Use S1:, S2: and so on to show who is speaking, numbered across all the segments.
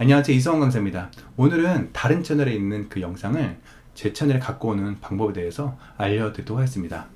S1: 안녕하세요 이성원 강사입니다. 오늘은 다른 채널에 있는 그 영상을 제 채널에 갖고 오는 방법에 대해서 알려드리도록 하겠습니다.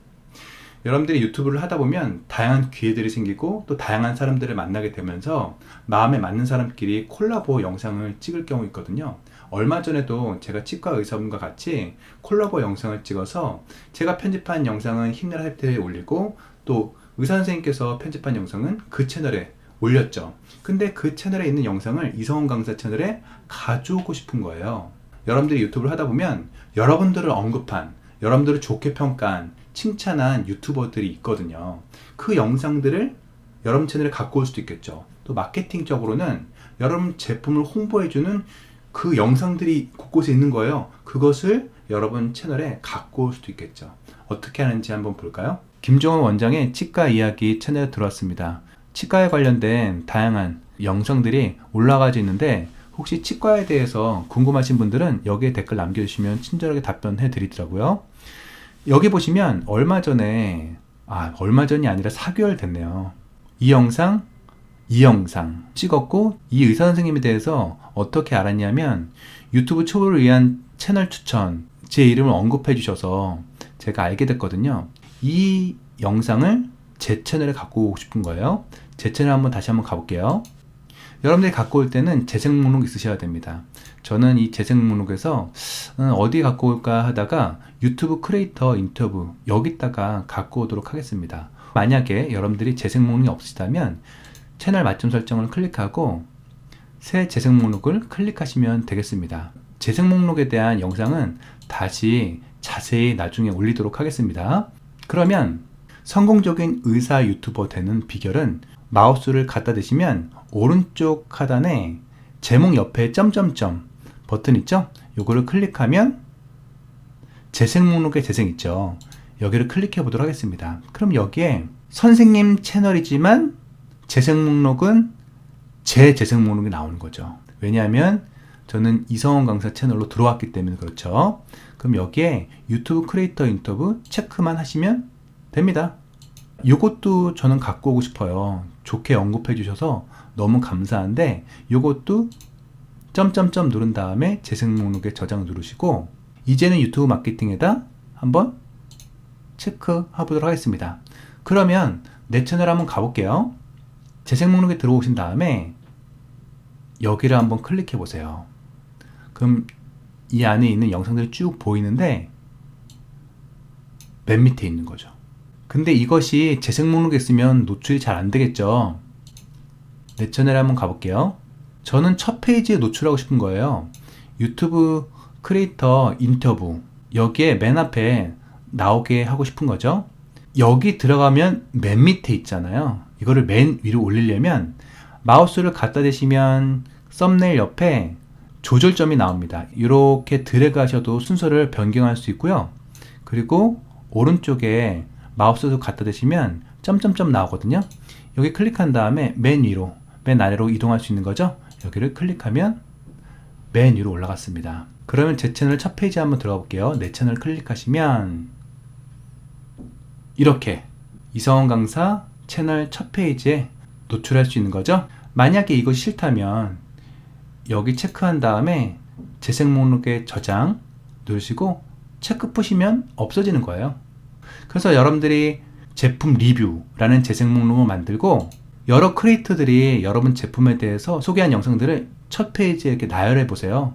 S1: 여러분들이 유튜브를 하다 보면 다양한 기회들이 생기고 또 다양한 사람들을 만나게 되면서 마음에 맞는 사람끼리 콜라보 영상을 찍을 경우 있거든요. 얼마 전에도 제가 치과 의사분과 같이 콜라보 영상을 찍어서 제가 편집한 영상은 힘내라 혜택에 올리고 또 의사 선생님께서 편집한 영상은 그 채널에 올렸죠. 근데 그 채널에 있는 영상을 이성원 강사 채널에 가져오고 싶은 거예요. 여러분들이 유튜브를 하다 보면 여러분들을 언급한, 여러분들을 좋게 평가한, 칭찬한 유튜버들이 있거든요. 그 영상들을 여러분 채널에 갖고 올 수도 있겠죠. 또 마케팅적으로는 여러분 제품을 홍보해주는 그 영상들이 곳곳에 있는 거예요. 그것을 여러분 채널에 갖고 올 수도 있겠죠. 어떻게 하는지 한번 볼까요? 김종원 원장의 치과 이야기 채널에 들어왔습니다. 치과에 관련된 다양한 영상들이 올라가져 있는데 혹시 치과에 대해서 궁금하신 분들은 여기에 댓글 남겨주시면 친절하게 답변해 드리더라고요. 여기 보시면 얼마 전에 아 얼마 전이 아니라 4개월 됐네요. 이 영상 이 영상 찍었고 이 의사 선생님에 대해서 어떻게 알았냐면 유튜브 초보를 위한 채널 추천 제 이름을 언급해 주셔서 제가 알게 됐거든요. 이 영상을 제 채널에 갖고 오고 싶은 거예요. 제 채널 한번 다시 한번 가볼게요. 여러분들이 갖고 올 때는 재생 목록 있으셔야 됩니다. 저는 이 재생 목록에서 음, 어디 갖고 올까 하다가 유튜브 크리에이터 인터뷰 여기다가 갖고 오도록 하겠습니다. 만약에 여러분들이 재생 목록이 없으시다면 채널 맞춤 설정을 클릭하고 새 재생 목록을 클릭하시면 되겠습니다. 재생 목록에 대한 영상은 다시 자세히 나중에 올리도록 하겠습니다. 그러면 성공적인 의사 유튜버 되는 비결은 마우스를 갖다 대시면 오른쪽 하단에 제목 옆에 점점점 버튼 있죠? 요거를 클릭하면 재생 목록에 재생 있죠. 여기를 클릭해 보도록 하겠습니다. 그럼 여기에 선생님 채널이지만 재생 목록은 제 재생 목록이 나오는 거죠. 왜냐하면 저는 이성원 강사 채널로 들어왔기 때문에 그렇죠. 그럼 여기에 유튜브 크리에이터 인터뷰 체크만 하시면 됩니다. 이것도 저는 갖고 오고 싶어요. 좋게 언급해 주셔서 너무 감사한데 이것도 점점점 누른 다음에 재생 목록에 저장 누르시고 이제는 유튜브 마케팅에다 한번 체크해 보도록 하겠습니다. 그러면 내 채널 한번 가볼게요. 재생 목록에 들어오신 다음에 여기를 한번 클릭해 보세요. 그럼 이 안에 있는 영상들이 쭉 보이는데 맨 밑에 있는 거죠. 근데 이것이 재생 목록에 있으면 노출이 잘 안 되겠죠. 내 채널에 한번 가볼게요. 저는 첫 페이지에 노출하고 싶은 거예요. 유튜브 크리에이터 인터뷰. 여기에 맨 앞에 나오게 하고 싶은 거죠. 여기 들어가면 맨 밑에 있잖아요. 이거를 맨 위로 올리려면 마우스를 갖다 대시면 썸네일 옆에 조절점이 나옵니다. 이렇게 드래그 하셔도 순서를 변경할 수 있고요. 그리고 오른쪽에 마우스도 갖다 대시면 점점점 나오거든요. 여기 클릭한 다음에 맨 위로, 맨 아래로 이동할 수 있는 거죠. 여기를 클릭하면 맨 위로 올라갔습니다. 그러면 제 채널 첫 페이지 한번 들어가 볼게요. 내 채널 클릭하시면 이렇게 이성원 강사 채널 첫 페이지에 노출할 수 있는 거죠. 만약에 이거 싫다면 여기 체크한 다음에 재생 목록에 저장 누르시고 체크 푸시면 없어지는 거예요. 그래서 여러분들이 제품 리뷰라는 재생 목록을 만들고 여러 크리에이터들이 여러분 제품에 대해서 소개한 영상들을 첫 페이지에 이렇게 나열해 보세요.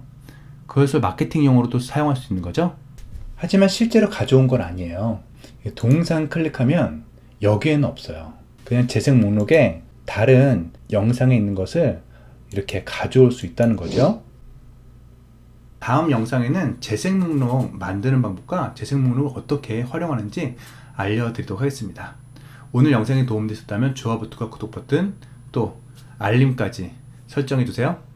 S1: 그것을 마케팅용으로도 사용할 수 있는 거죠. 하지만 실제로 가져온 건 아니에요. 동상 클릭하면 여기에는 없어요. 그냥 재생 목록에 다른 영상에 있는 것을 이렇게 가져올 수 있다는 거죠. 다음 영상에는 재생 목록 만드는 방법과 재생 목록을 어떻게 활용하는지 알려드리도록 하겠습니다. 오늘 영상이 도움되셨다면 좋아요 버튼과 구독 버튼 또 알림까지 설정해 주세요.